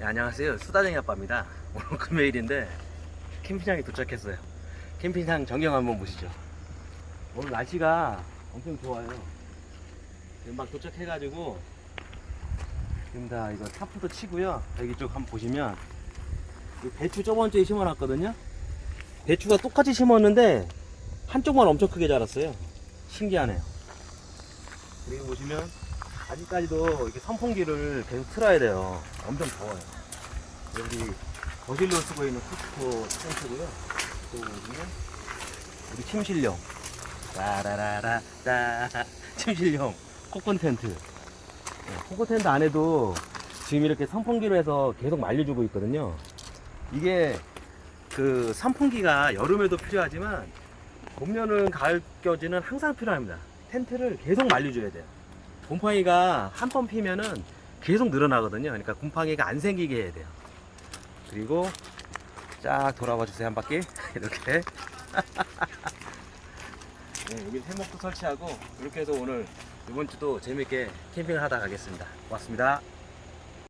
네, 안녕하세요. 수다쟁이 아빠입니다. 오늘 금요일인데 캠핑장에 도착했어요. 캠핑장 전경 한번 보시죠. 오늘 날씨가 엄청 좋아요. 막 도착해가지고 지금 다 이거 타프도 치고요. 여기 쪽 한번 보시면 이 배추 저번 주에 심어놨거든요. 배추가 똑같이 심었는데 한쪽만 엄청 크게 자랐어요. 신기하네요. 그리고 보시면 아직까지도 이렇게 선풍기를 계속 틀어야 돼요. 엄청 더워요. 여기 거실로 쓰고 있는 코스코 텐트고요. 또 보시면 우리 침실용. 따라라라 따 침실용 코콘 텐트. 네, 코콘 텐트 안에도 지금 이렇게 선풍기로 해서 계속 말려주고 있거든요. 이게 그 선풍기가 여름에도 필요하지만 봄 여름 가을까지는 항상 필요합니다. 텐트를 계속 말려줘야 돼요. 곰팡이가 한 번 피면은 계속 늘어나거든요. 그러니까 곰팡이가 안 생기게 해야 돼요. 그리고 쫙 돌아봐 주세요 한 바퀴 이렇게. 네, 여기 세목도 설치하고 이렇게 해서 오늘 이번 주도 재밌게 캠핑을 하다 가겠습니다. 고맙습니다.